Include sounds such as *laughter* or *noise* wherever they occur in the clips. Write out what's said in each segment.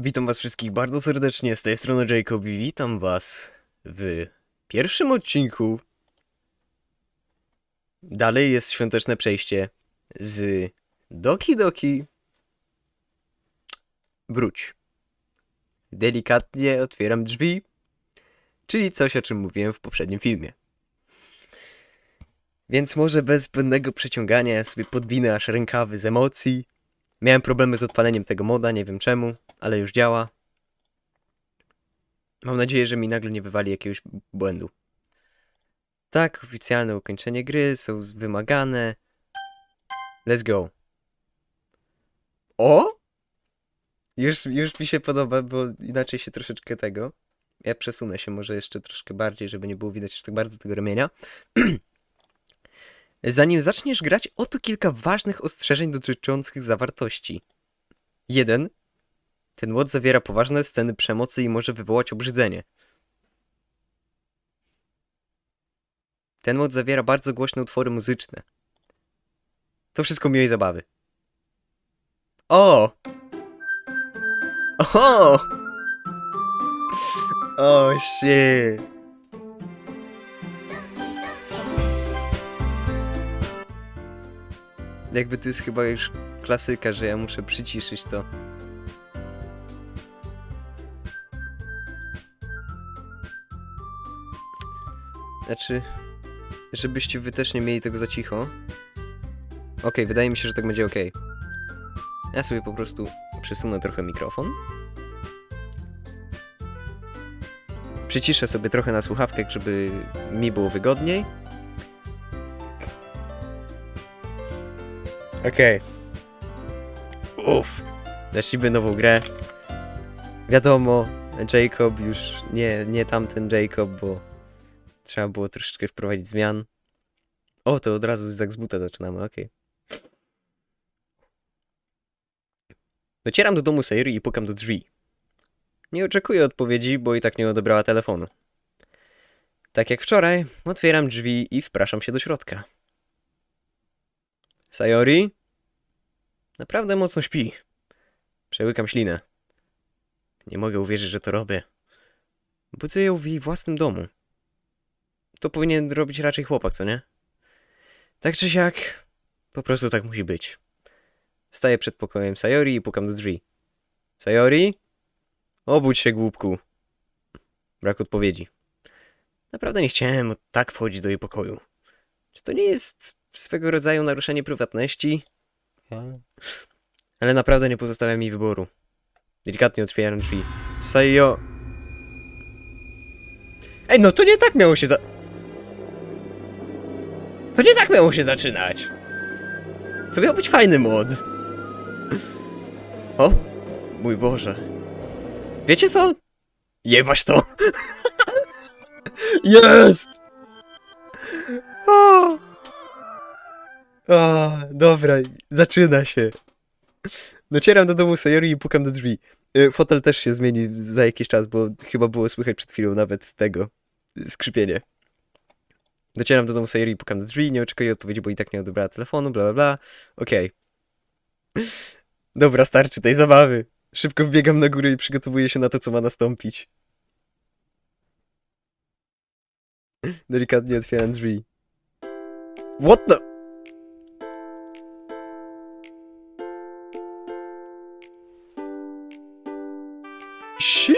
Witam was wszystkich bardzo serdecznie, z tej strony Jacob i witam was w pierwszym odcinku. Dalej jest świąteczne przejście z Doki Doki. Wróć. Delikatnie otwieram drzwi, czyli coś o czym mówiłem w poprzednim filmie. Więc może bez zbędnego przeciągania sobie podwinę aż rękawy z emocji. Miałem problemy z odpaleniem tego moda, nie wiem czemu, ale już działa. Mam nadzieję, że mi nagle nie wywali jakiegoś błędu. Tak, oficjalne ukończenie gry są wymagane. Let's go. O! Już, już mi się podoba, bo inaczej się troszeczkę tego. Ja przesunę się może jeszcze troszkę bardziej, żeby nie było widać aż tak bardzo tego ramienia. *clears throat* Zanim zaczniesz grać, oto kilka ważnych ostrzeżeń dotyczących zawartości. 1. Ten mod zawiera poważne sceny przemocy i może wywołać obrzydzenie. Ten mod zawiera bardzo głośne utwory muzyczne. To wszystko miłej zabawy. O! O! O, shit. Jakby to jest chyba już klasyka, że ja muszę przyciszyć to. Znaczy, żebyście wy też nie mieli tego za cicho. Okej, wydaje mi się, że tak będzie ok. Ja sobie po prostu przesunę trochę mikrofon. Przyciszę sobie trochę na słuchawkach, żeby mi było wygodniej. Okej. Uff. Zacznijmy nową grę. Wiadomo, Jacob już nie, nie tamten Jacob, bo trzeba było troszeczkę wprowadzić zmian. O, to od razu tak z buta zaczynamy, okej. Docieram do domu Sayuri i pukam do drzwi. Nie oczekuję odpowiedzi, bo i tak nie odebrała telefonu. Tak jak wczoraj, otwieram drzwi i wpraszam się do środka. Sayori? Naprawdę mocno śpi. Przełykam ślinę. Nie mogę uwierzyć, że to robię. Budzę ją w jej własnym domu. To powinien robić raczej chłopak, co nie? Tak czy siak, po prostu tak musi być. Staję przed pokojem Sayori i pukam do drzwi. Sayori? Obudź się, głupku. Brak odpowiedzi. Naprawdę nie chciałem tak wchodzić do jej pokoju. Czy to nie jest swego rodzaju naruszenie prywatności? Ale naprawdę nie pozostawia mi wyboru. Delikatnie otwieram drzwi. Sayo... Ej, no to nie tak miało się za... To nie tak miało się zaczynać. To miał być fajny mod. O, mój Boże. Wiecie co? Jebać to. *laughs* Jest! O! O, dobra, zaczyna się. Docieram do domu Sayori i pukam do drzwi. Y, Fotel też się zmieni za jakiś czas, bo chyba było słychać przed chwilą nawet tego skrzypienie. Docieram do domu Sayori i pukam do drzwi, nie oczekuję odpowiedzi, bo i tak nie odebrała telefonu, bla bla bla. Okej. Dobra, starczy tej zabawy. Szybko wbiegam na górę i przygotowuję się na to, co ma nastąpić. Delikatnie otwieram drzwi. What the... Shit!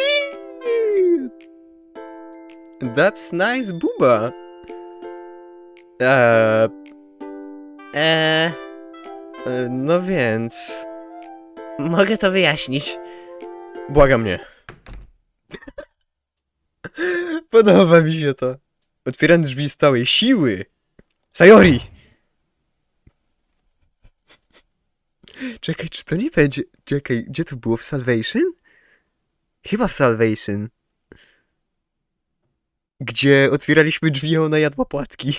That's nice, buba. Eee... Eee... No więc... Mogę to wyjaśnić. Błagam mnie. *laughs* Podoba mi się to. Otwieram drzwi z całej siły. Sayori! Czekaj, czy to nie będzie... Czekaj, gdzie to było? W Salvation? Chyba w Salvation. Gdzie otwieraliśmy drzwi, a ona jadła płatki.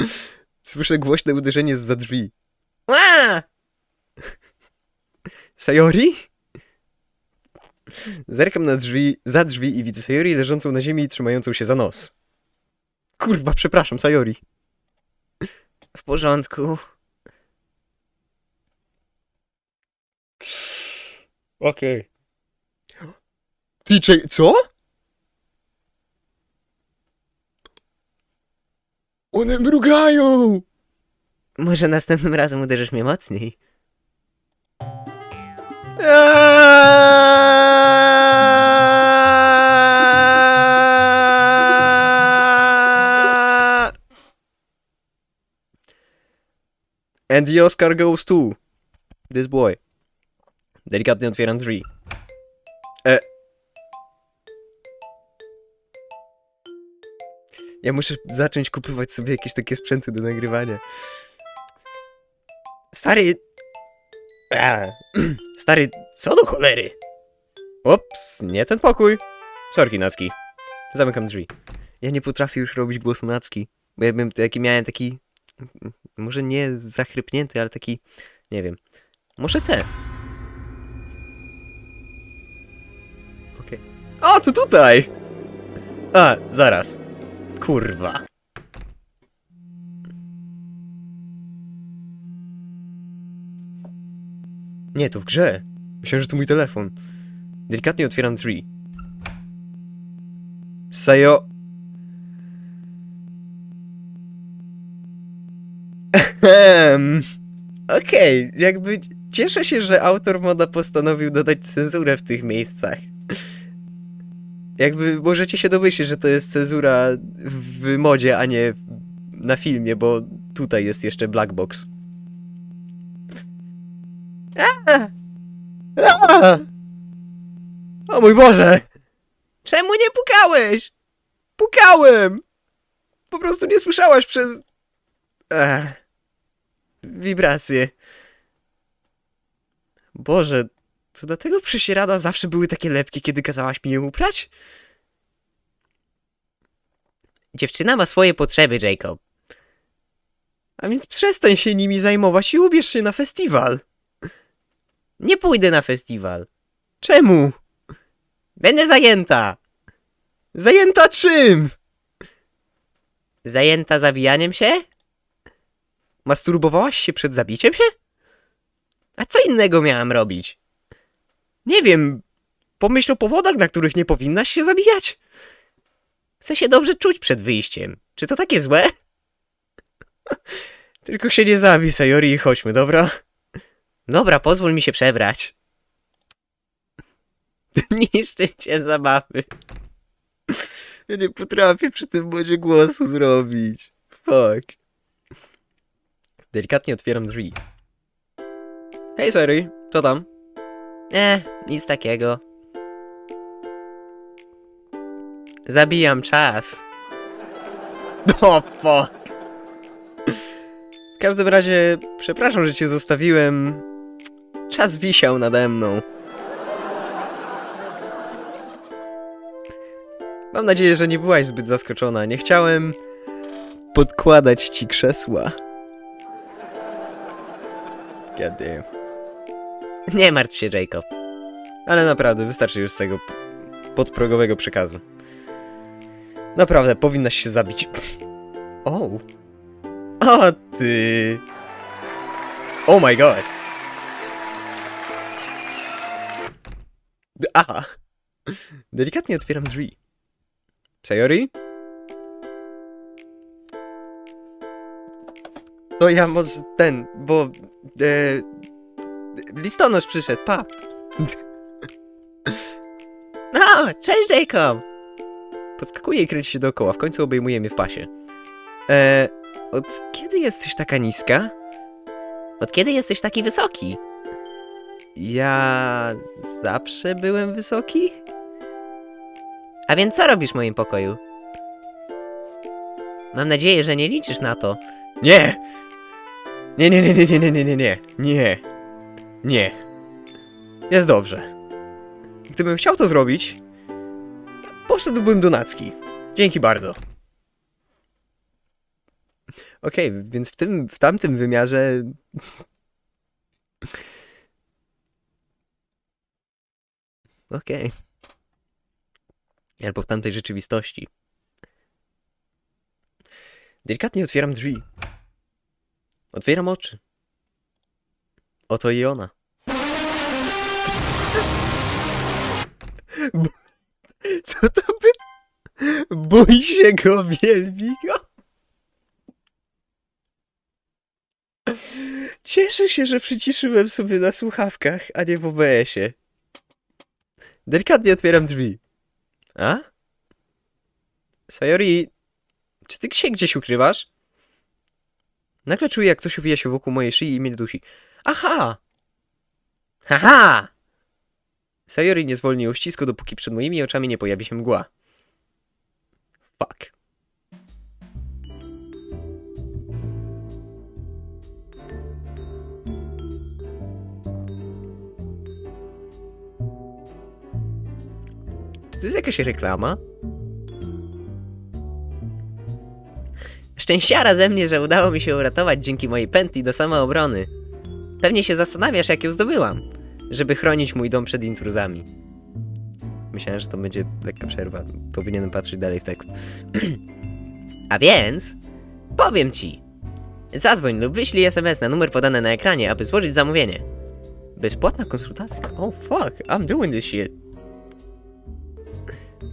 *laughs* Słyszę głośne uderzenie za drzwi. Ła! Sayori? Zerkam na drzwi, za drzwi i widzę Sayori leżącą na ziemi i trzymającą się za nos. Kurwa, przepraszam, Sayori. W porządku. Okej. Ty, czek- co? One mrugają! Może następnym razem uderzysz mnie mocniej. And the Oscar goes to this boy. Delikatnie otwieram drzwi. E. Ja muszę zacząć kupować sobie jakieś takie sprzęty do nagrywania. Stary. A, *clears throat* stary, co do cholery? Ops, nie ten pokój. Sorki, Nacki. Zamykam drzwi. Ja nie potrafię już robić głosu Nacki. Bo ja bym taki miałem taki. Może nie zachrypnięty, ale taki. Nie wiem. Może te. Okej. O, to tutaj! A, zaraz. Kurwa. Nie, to w grze. Myślałem, że to mój telefon. Delikatnie otwieram drzwi. Sayo. Ehem. Okej, jakby cieszę się, że autor moda postanowił dodać cenzurę w tych miejscach. Jakby możecie się domyślić, że to jest cenzura w modzie, a nie na filmie, bo tutaj jest jeszcze black box. A! A! O mój Boże! Czemu nie pukałeś? Pukałem! Po prostu nie słyszałaś przez... Ech. Wibracje. Boże, to dlatego prześcierada zawsze były takie lepkie, kiedy kazałaś mi je uprać? Dziewczyna ma swoje potrzeby, Jacob. A więc przestań się nimi zajmować i ubierz się na festiwal. Nie pójdę na festiwal. Czemu? Będę zajęta. Zajęta czym? Zajęta zabijaniem się? Masturbowałaś się przed zabiciem się? A co innego miałam robić? Nie wiem. Pomyśl o powodach, na których nie powinnaś się zabijać. Chcę się dobrze czuć przed wyjściem. Czy to takie złe? *laughs* Tylko się nie zabij, Sayori, i chodźmy, dobra? Dobra, pozwól mi się przebrać. *laughs* Niszczę cię zabawy. Ja nie potrafię przy tym modzie głosu zrobić. Fuck. Delikatnie otwieram drzwi. Hej, Sayori, co tam? E, nic takiego. Zabijam czas. *laughs* O, fuck. W każdym razie, przepraszam, że cię zostawiłem. Czas wisiał nade mną. Mam nadzieję, że nie byłaś zbyt zaskoczona. Nie chciałem podkładać ci krzesła. God damn. Nie martw się, Jacob. Ale naprawdę, wystarczy już z tego podprogowego przekazu. Naprawdę, powinnaś się zabić. O! O ty! Oh my god! Aha! Delikatnie otwieram drzwi. Sayori? To ja może ten, bo... E, listonosz przyszedł, pa! No, cześć Jacob! Podskakuje i kręci się dookoła, w końcu obejmuje mnie w pasie. E, od kiedy jesteś taka niska? Od kiedy jesteś taki wysoki? Ja zawsze byłem wysoki? A więc co robisz w moim pokoju? Mam nadzieję, że nie liczysz na to. Nie! Nie, nie, nie, nie, nie, nie, nie, nie, nie, nie. Jest dobrze. Gdybym chciał to zrobić, poszedłbym do Nacki. Dzięki bardzo. Okej, więc w tym, w tamtym wymiarze... *laughs* Okej. Albo w tamtej rzeczywistości. Delikatnie otwieram drzwi. Otwieram oczy. Oto i ona. Co to by? Bój się go, wielbi go. Cieszę się, że przyciszyłem sobie na słuchawkach, a nie w OBS-ie. Delikatnie otwieram drzwi. A? Sayori, czy ty się gdzieś ukrywasz? Nagle czuję, jak coś owija się wokół mojej szyi i mnie dusi. Aha! Haha! Sayori nie zwolni uścisku, dopóki przed moimi oczami nie pojawi się mgła. Fuck. Czy to jest jakaś reklama? Szczęściara ze mnie, że udało mi się uratować dzięki mojej pętli do samoobrony. Pewnie się zastanawiasz, jak ją zdobyłam, żeby chronić mój dom przed intruzami. Myślałem, że to będzie lekka przerwa. Powinienem patrzeć dalej w tekst. *clears throat* A więc, powiem ci. Zadzwoń lub wyślij SMS na numer podany na ekranie, aby złożyć zamówienie. Bezpłatna konsultacja. Oh fuck, I'm doing this shit.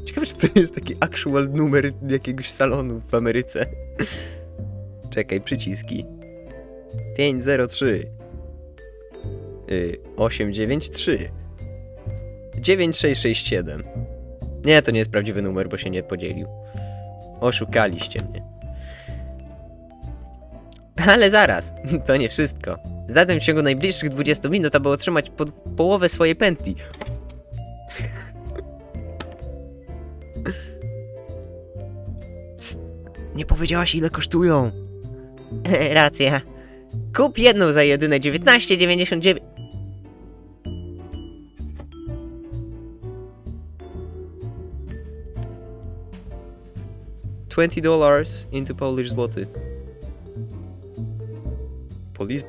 Ciekawe, czy to jest taki actual numer jakiegoś salonu w Ameryce. Czekaj, przyciski. 503 y, 893 9667 Nie, to nie jest prawdziwy numer, bo się nie podzielił. Oszukaliście mnie. Ale zaraz, *laughs* to nie wszystko. Zatem w ciągu najbliższych 20 minut, aby otrzymać połowę swojej pętli. Nie powiedziałaś ile kosztują. *laughs* Racja. Kup jedną za jedyne 19,99. Twenty dollars into Polish złoty. Police.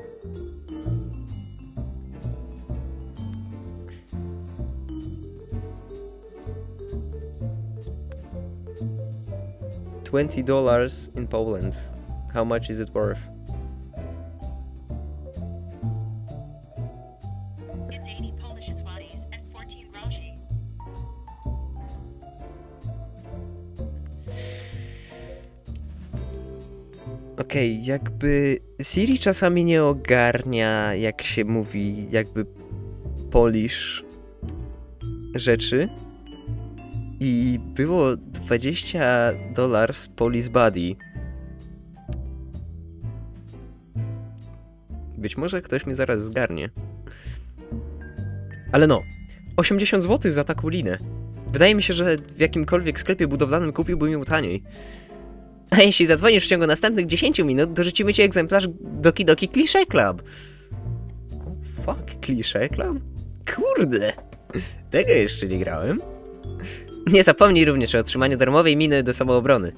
Twenty dollars in Poland. How much is it worth? Okej, jakby Siri czasami nie ogarnia, jak się mówi, jakby Polish rzeczy. I było 20 dolarów Polish Buddy. Być może ktoś mnie zaraz zgarnie. Ale no, 80 zł za taką linę. Wydaje mi się, że w jakimkolwiek sklepie budowlanym kupiłbym ją taniej. A jeśli zadzwonisz w ciągu następnych 10 minut, dorzucimy ci egzemplarz Doki Doki Cliché Club. Fuck, Cliché Club? Kurde, tego jeszcze nie grałem. Nie zapomnij również o otrzymaniu darmowej miny do samoobrony.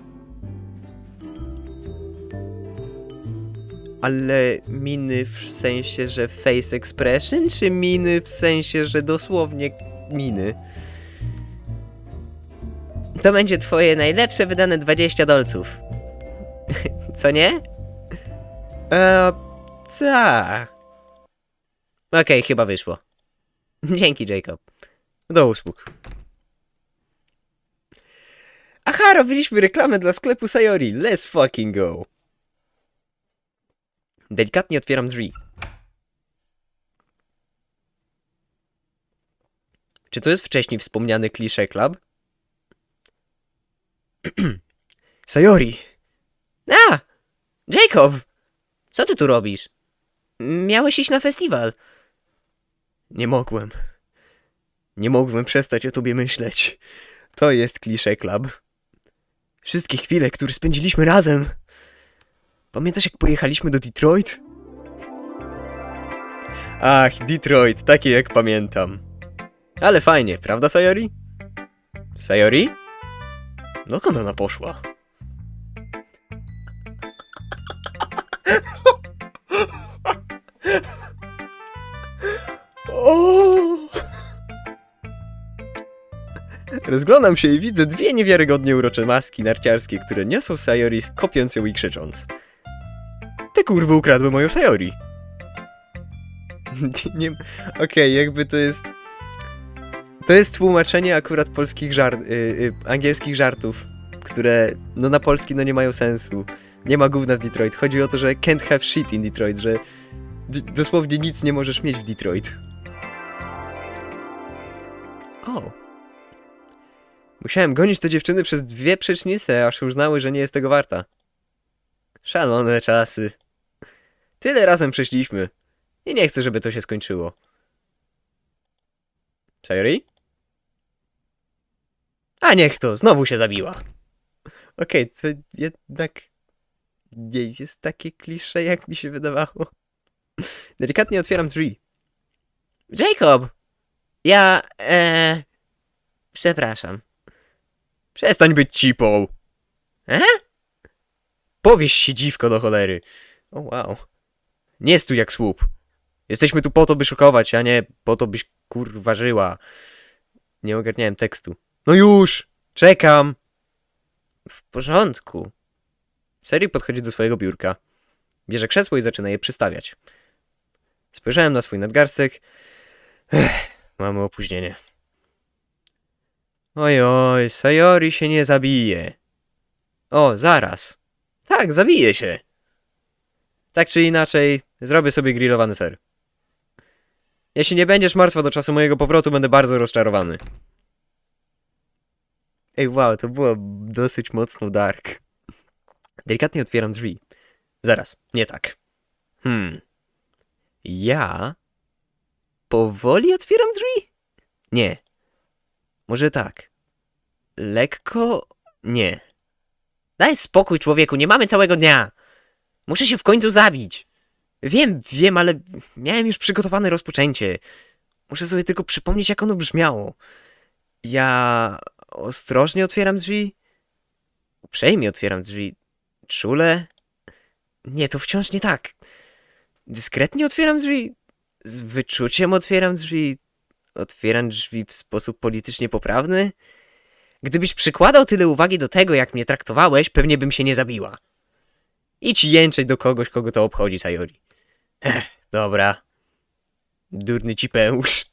Ale miny w sensie, że face expression, czy miny w sensie, że dosłownie miny? To będzie twoje najlepsze wydane 20 dolców. Co nie? Eee, ta. Okej, chyba wyszło. Dzięki, Jacob. Do usług. Aha, robiliśmy reklamę dla sklepu Sayori. Let's fucking go. Delikatnie otwieram drzwi. Czy to jest wcześniej wspomniany Cliché Club? *clears throat* Sayori! A! Jacob! Co ty tu robisz? Miałeś iść na festiwal. Nie mogłem. Nie mogłem przestać o tobie myśleć. To jest Cliché Club. Wszystkie chwile, które spędziliśmy razem. Pamiętasz, jak pojechaliśmy do Detroit? Ach, Detroit, takie jak pamiętam. Ale fajnie, prawda, Sayori? Sayori? Dokąd ona poszła? Rozglądam się i widzę dwie niewiarygodnie urocze maski narciarskie, które niosą Sayori kopiąc ją i krzycząc. Te kurwy ukradły moją Sayori. *laughs* Nie... Okej, jakby to jest... To jest tłumaczenie akurat polskich żart, y, y, angielskich żartów, które no na polski no nie mają sensu. Nie ma gówna w Detroit. Chodzi o to, że can't have shit in Detroit, że dosłownie nic nie możesz mieć w Detroit. O. Musiałem gonić te dziewczyny przez dwie przecznice, aż uznały, że nie jest tego warta. Szalone czasy. Tyle razem przeszliśmy. I nie chcę, żeby to się skończyło. Sayori? A niech to, znowu się zabiła. Okej, to jednak nie jest takie klisze, jak mi się wydawało. Delikatnie otwieram drzwi. Jacob! Ja, e, Przepraszam. Przestań być cipą. E? Powieś się dziwko do cholery. O wow. Nie stój jak słup. Jesteśmy tu po to, by szukować, a nie po to, byś kurwa żyła. Nie ogarniałem tekstu. No już! Czekam! W porządku. Seri podchodzi do swojego biurka. Bierze krzesło i zaczyna je przystawiać. Spojrzałem na swój nadgarstek. Ech, mamy opóźnienie. Oj, oj, Sayori się nie zabije. O, zaraz. Tak, zabije się. Tak czy inaczej, zrobię sobie grillowany ser. Jeśli nie będziesz martwa do czasu mojego powrotu, będę bardzo rozczarowany. Ej, wow, to było dosyć mocno dark. Delikatnie otwieram drzwi. Zaraz, nie tak. Hmm. Ja powoli otwieram drzwi? Nie. Może tak. Lekko? Nie. Daj spokój, człowieku, nie mamy całego dnia. Muszę się w końcu zabić. Wiem, wiem, ale miałem już przygotowane rozpoczęcie. Muszę sobie tylko przypomnieć, jak ono brzmiało. Ja ostrożnie otwieram drzwi. Uprzejmie otwieram drzwi. Czule? Nie, to wciąż nie tak. Dyskretnie otwieram drzwi. Z wyczuciem otwieram drzwi. Otwieram drzwi w sposób politycznie poprawny. Gdybyś przykładał tyle uwagi do tego, jak mnie traktowałeś, pewnie bym się nie zabiła. Idź jęczeć do kogoś, kogo to obchodzi, Sayori. Ech, dobra. Durny ci pęż.